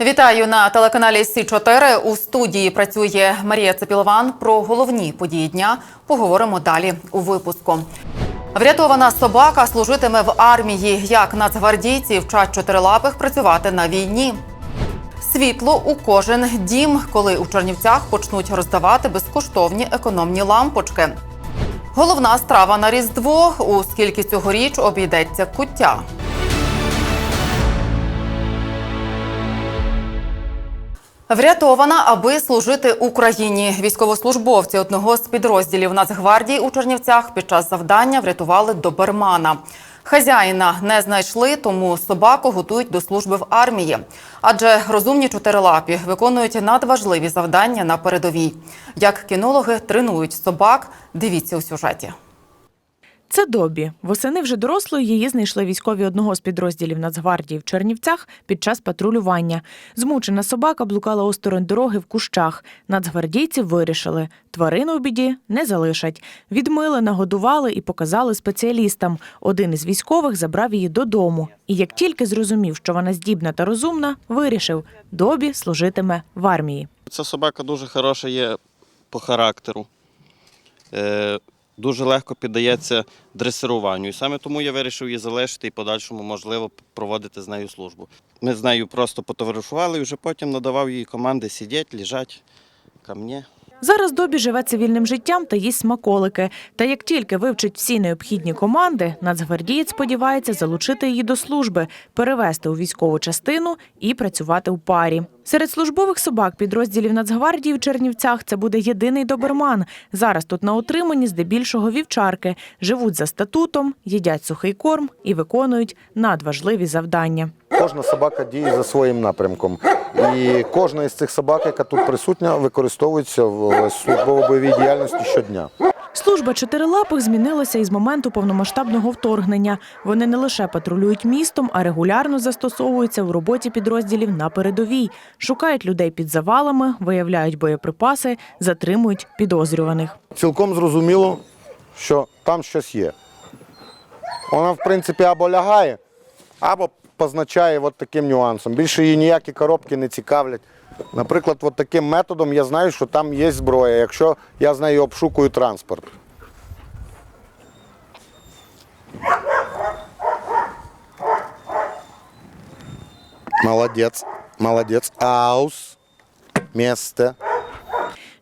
Вітаю на телеканалі Сі 4 У студії працює Марія Цепілован. Про головні події дня поговоримо далі у випуску. Врятована собака служитиме в армії. Як нацгвардійці вчать чотирилапих працювати на війні. Світло у кожен дім, коли у Чернівцях почнуть роздавати безкоштовні економні лампочки. Головна страва на Різдво. У скільки цьогоріч обійдеться куття. Врятована, аби служити Україні. Військовослужбовці одного з підрозділів Нацгвардії у Чернівцях під час завдання врятували добермана. Хазяїна не знайшли, тому собаку готують до служби в армії. Адже розумні чотирилапі виконують надважливі завдання на передовій. Як кінологи тренують собак, дивіться у сюжеті. Це Добі. Восени вже дорослою її знайшли військові одного з підрозділів Нацгвардії в Чернівцях під час патрулювання. Змучена собака блукала осторонь дороги в кущах. Нацгвардійці вирішили – тварину в біді не залишать. Відмили, нагодували і показали спеціалістам. Один із військових забрав її додому. І як тільки зрозумів, що вона здібна та розумна, вирішив – Добі служитиме в армії. Ця собака дуже хороша є по характеру. Дуже легко піддається дресируванню. І саме тому я вирішив її залишити і подальшому можливо проводити з нею службу. Ми з нею просто потоваришували і вже потім надавав їй команди сидіти, лежати ко. Зараз Добі живе цивільним життям та їсть смаколики. Та як тільки вивчить всі необхідні команди, нацгвардієць сподівається залучити її до служби, перевести у військову частину і працювати у парі. Серед службових собак підрозділів Нацгвардії в Чернівцях це буде єдиний доберман. Зараз тут на утриманні здебільшого вівчарки, живуть за статутом, їдять сухий корм і виконують надважливі завдання. Кожна собака діє за своїм напрямком. І кожна із цих собак, яка тут присутня, використовується в службово-бойовій діяльності щодня. Служба чотирилапих змінилася із моменту повномасштабного вторгнення. Вони не лише патрулюють містом, а регулярно застосовуються в роботі підрозділів на передовій. Шукають людей під завалами, виявляють боєприпаси, затримують підозрюваних. Цілком зрозуміло, що там щось є. Вона, в принципі, або лягає, або позначає от таким нюансом. Більше її ніякі коробки не цікавлять. Наприклад, от таким методом я знаю, що там є зброя, якщо я з нею обшукую транспорт. Молодець, молодець. Аус. Місце.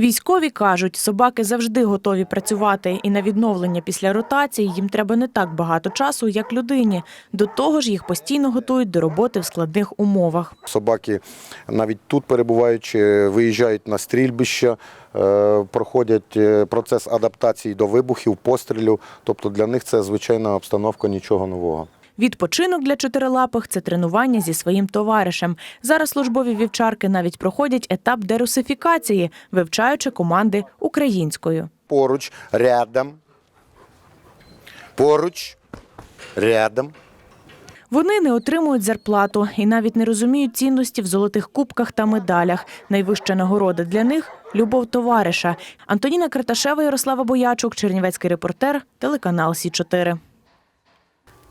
Військові кажуть, собаки завжди готові працювати, і на відновлення після ротації їм треба не так багато часу, як людині. До того ж, їх постійно готують до роботи в складних умовах. Собаки навіть тут перебуваючи, виїжджають на стрільбище, е, проходять е, процес адаптації до вибухів, пострілів. Тобто для них це звичайна обстановка, нічого нового. Відпочинок для чотирилапих це тренування зі своїм товаришем. Зараз службові вівчарки навіть проходять етап дерусифікації, вивчаючи команди українською. Поруч, рядом. Поруч, рядом. Вони не отримують зарплату і навіть не розуміють цінності в золотих кубках та медалях. Найвища нагорода для них любов товариша. Антоніна Карташева, Ярослава Боячук, Чернівецький репортер, телеканал Сі 4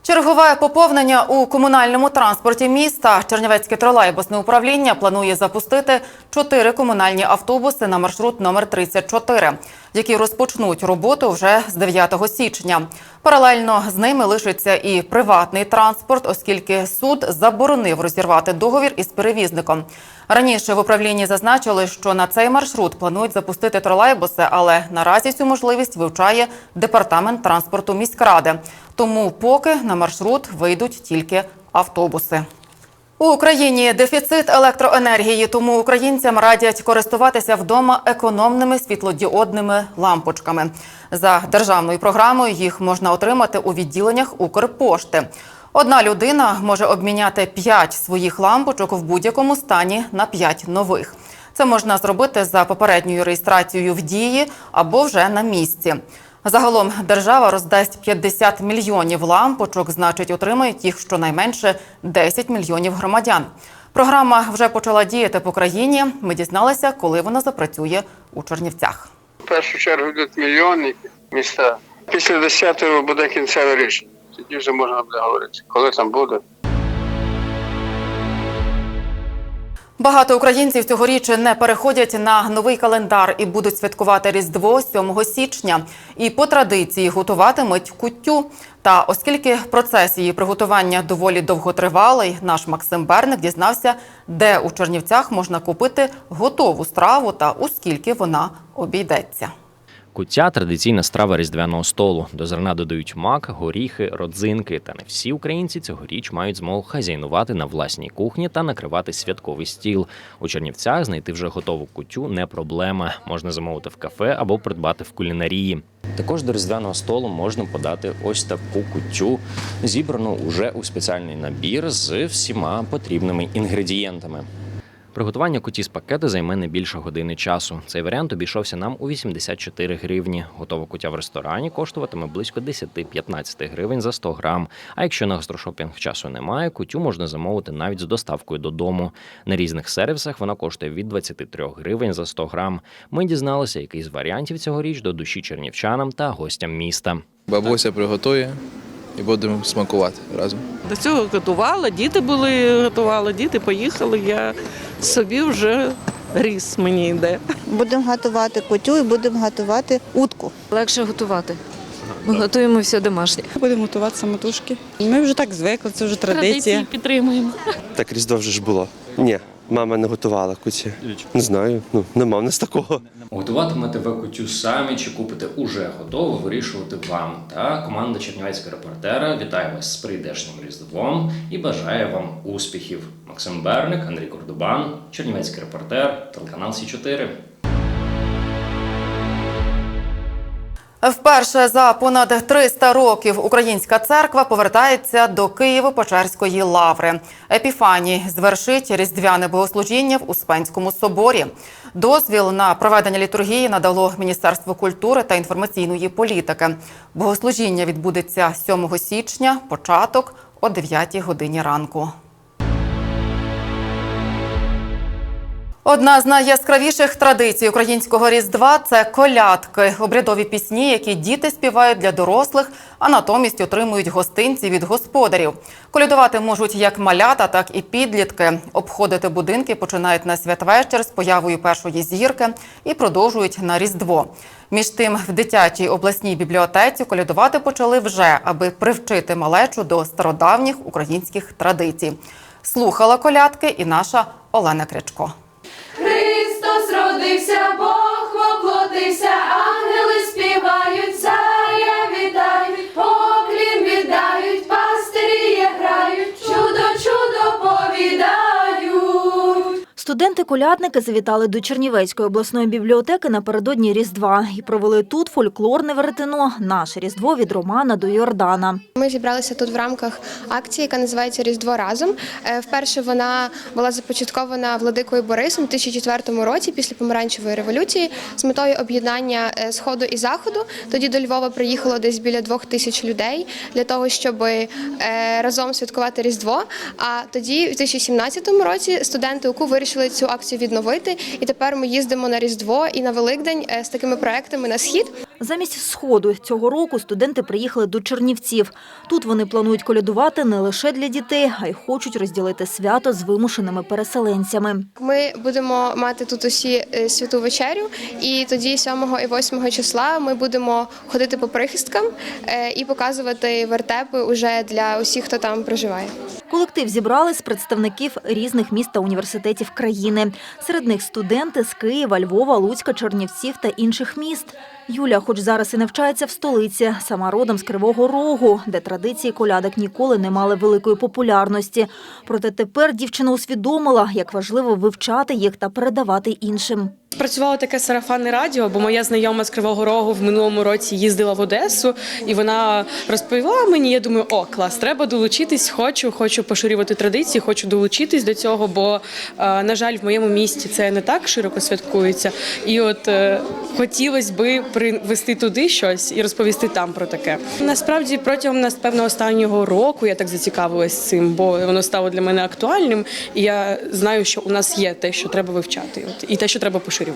Чергове поповнення у комунальному транспорті міста. Чернівецьке тролейбусне управління планує запустити чотири комунальні автобуси на маршрут номер 34, які розпочнуть роботу вже з 9 січня. Паралельно з ними лишиться і приватний транспорт, оскільки суд заборонив розірвати договір із перевізником. Раніше в управлінні зазначили, що на цей маршрут планують запустити тролейбуси, але наразі цю можливість вивчає департамент транспорту міськради. Тому поки на маршрут вийдуть тільки автобуси. У Україні дефіцит електроенергії, тому українцям радять користуватися вдома економними світлодіодними лампочками. За державною програмою їх можна отримати у відділеннях Укрпошти. Одна людина може обміняти 5 своїх лампочок в будь-якому стані на 5 нових. Це можна зробити за попередньою реєстрацією в дії або вже на місці. Загалом держава роздасть 50 мільйонів лампочок, значить, отримають їх щонайменше 10 мільйонів громадян. Програма вже почала діяти по країні. Ми дізналися, коли вона запрацює у Чернівцях. В першу чергу йдуть мільйонники міста. Після 10-го буде кінцеве рішення. Тоді вже можна буде говорити, коли там буде. Багато українців цьогоріч не переходять на новий календар і будуть святкувати Різдво 7 січня. І по традиції готуватимуть куттю. Та оскільки процес її приготування доволі довготривалий, наш Максим Берник дізнався, де у Чернівцях можна купити готову страву та у скільки вона обійдеться. Куття – традиційна страва різдвяного столу. До зерна додають мак, горіхи, родзинки. Та не всі українці цьогоріч мають змогу хазяйнувати на власній кухні та накривати святковий стіл. У Чернівцях знайти вже готову куттю не проблема. Можна замовити в кафе або придбати в кулінарії. Також до різдвяного столу можна подати ось таку куттю, зібрану уже у спеціальний набір з всіма потрібними інгредієнтами. Приготування куті з пакету займе не більше години часу. Цей варіант обійшовся нам у 84 гривні. Готова кутя в ресторані коштуватиме близько 10-15 гривень за 100 грам. А якщо на гастрошопінг часу немає, кутю можна замовити навіть з доставкою додому. На різних сервісах вона коштує від 23 гривень за 100 грам. Ми дізналися, який з варіантів цьогоріч до душі чернівчанам та гостям міста. Бабуся приготує і будемо смакувати разом. До цього готувала, діти були готували, діти поїхали. Я собі вже ріс мені йде. Будемо готувати кутю і будемо готувати утку. Легше готувати. Ми готуємо все домашнє. Будемо готувати самотужки. Ми вже так звикли, це вже традиція. підтримуємо. Так Різдво вже ж було. Ні, мама не готувала куті. Не знаю, ну нема в нас такого. Готуватимете ви кутю самі чи купите уже готову, вирішувати вам. Та команда Чернівецького репортера вітає вас з прийдешнім різдвом і бажає вам успіхів. Максим Берник, Андрій Кордубан, Чернівецький репортер, телеканал Сі 4 Вперше за понад 300 років українська церква повертається до Києво-Печерської лаври. Епіфаній звершить різдвяне богослужіння в Успенському соборі. Дозвіл на проведення літургії надало Міністерство культури та інформаційної політики. Богослужіння відбудеться 7 січня, початок о 9 годині ранку. Одна з найяскравіших традицій українського різдва це колядки, обрядові пісні, які діти співають для дорослих, а натомість отримують гостинці від господарів. Колядувати можуть як малята, так і підлітки. Обходити будинки починають на святвечір з появою першої зірки і продовжують на різдво. Між тим, в дитячій обласній бібліотеці колядувати почали вже, аби привчити малечу до стародавніх українських традицій. Слухала колядки і наша Олена Крячко. Родився, Бог воплотився, Студенти-колядники завітали до Чернівецької обласної бібліотеки напередодні Різдва і провели тут фольклорне веретено «Наше Різдво від Романа до Йордана». Ми зібралися тут в рамках акції, яка називається Різдво разом. Е, Вперше вона була започаткована владикою Борисом у 2004 році після помаранчевої революції з метою об'єднання е, сходу і заходу. Тоді до Львова приїхало десь біля двох тисяч людей для того, щоб е, разом святкувати Різдво. А тоді, в 2017 році, студенти УКУ вирішили цю акцію відновити. І тепер ми їздимо на Різдво і на Великдень е, з такими проектами на схід. Замість сходу цього року студенти приїхали до Чернівців. Тут вони планують колядувати не лише для дітей, а й хочуть розділити свято з вимушеними переселенцями. Ми будемо мати тут усі е, святу вечерю, і тоді 7 і 8 числа ми будемо ходити по прихисткам е, і показувати вертепи уже для усіх, хто там проживає. Колектив зібрали з представників різних міст та університетів країни. Серед них студенти з Києва, Львова, Луцька, Чернівців та інших міст. Юля, хоч зараз і навчається в столиці, сама родом з Кривого Рогу, де традиції колядок ніколи не мали великої популярності. Проте тепер дівчина усвідомила, як важливо вивчати їх та передавати іншим. Працювало таке сарафанне радіо, бо моя знайома з Кривого Рогу в минулому році їздила в Одесу, і вона розповіла мені. Я думаю, о, клас, треба долучитись. Хочу, хочу поширювати традиції, хочу долучитись до цього, бо, е, на жаль, в моєму місті це не так широко святкується. І от е, хотілося би привести туди щось і розповісти там про таке. Насправді, протягом напевно останнього року я так зацікавилась цим, бо воно стало для мене актуальним, і я знаю, що у нас є те, що треба вивчати, і те, що треба поширювати.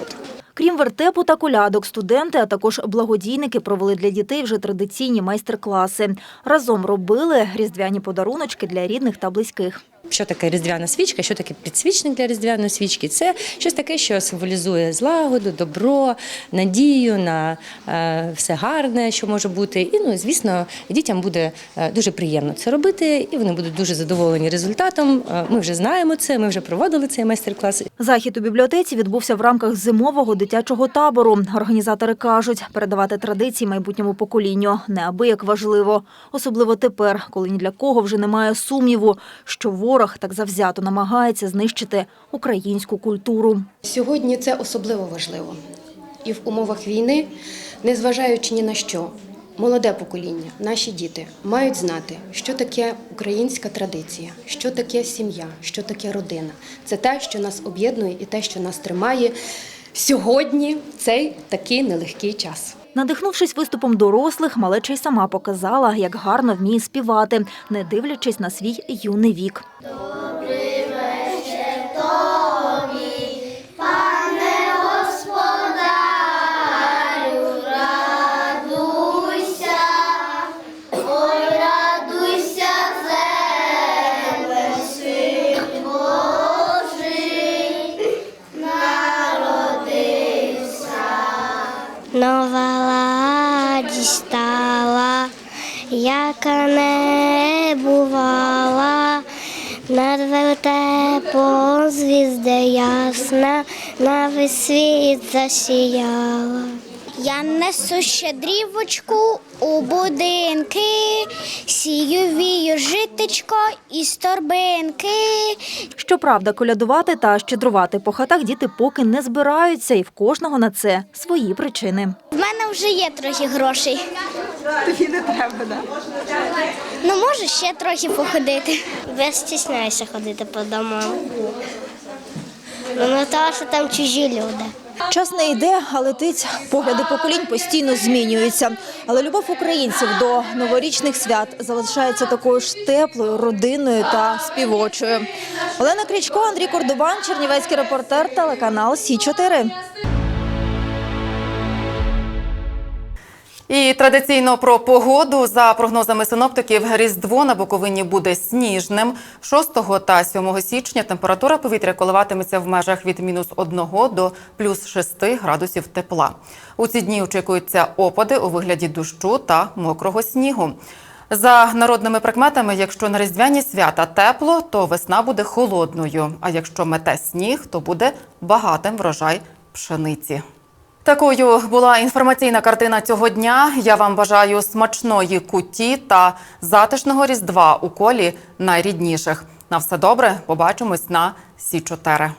Крім вертепу та колядок, студенти, а також благодійники провели для дітей вже традиційні майстер-класи. Разом робили різдвяні подаруночки для рідних та близьких. Що таке різдвяна свічка, що таке підсвічник для різдвяної свічки? Це щось таке, що символізує злагоду, добро, надію на е, все гарне, що може бути. І ну, звісно, дітям буде е, дуже приємно це робити, і вони будуть дуже задоволені результатом. Е, Ми вже знаємо це, ми вже проводили цей майстер-клас. Захід у бібліотеці відбувся в рамках зимового дитячого табору. Організатори кажуть, передавати традиції майбутньому поколінню неабияк важливо, особливо тепер, коли ні для кого вже немає сумніву, що ворог так завзято намагається знищити українську культуру. Сьогодні це особливо важливо. І в умовах війни, незважаючи ні на що, молоде покоління, наші діти мають знати, що таке українська традиція, що таке сім'я, що таке родина. Це те, що нас об'єднує і те, що нас тримає сьогодні в цей такий нелегкий час. Надихнувшись виступом дорослих, малеча й сама показала, як гарно вміє співати, не дивлячись на свій юний вік. Нова дістала, стала, яка не бувала, над вертепом звізда ясна, на весь світ засіяла. Я несу щедрівочку у будинки, сію вію житечко із торбинки. Щоправда, колядувати та щедрувати по хатах діти поки не збираються, і в кожного на це свої причини. В мене вже є трохи грошей. Тобі не треба, так? Ну, можу ще трохи походити. Я стісняюся ходити по домам. Ну, не того, що там чужі люди. Час не йде, а летить. Погляди поколінь постійно змінюються. Але любов українців до новорічних свят залишається такою ж теплою, родинною та співочою. Олена Крічко, Андрій Кордубан, Чернівецький репортер, телеканал Сі 4 І традиційно про погоду за прогнозами синоптиків Різдво на Буковині буде сніжним. 6 та 7 січня температура повітря коливатиметься в межах від мінус 1 до плюс 6 градусів тепла. У ці дні очікуються опади у вигляді дощу та мокрого снігу. За народними прикметами, якщо на різдвяні свята тепло, то весна буде холодною. А якщо мете сніг, то буде багатим врожай пшениці. Такою була інформаційна картина цього дня. Я вам бажаю смачної куті та затишного різдва у колі найрідніших. На все добре, побачимось на Сі 4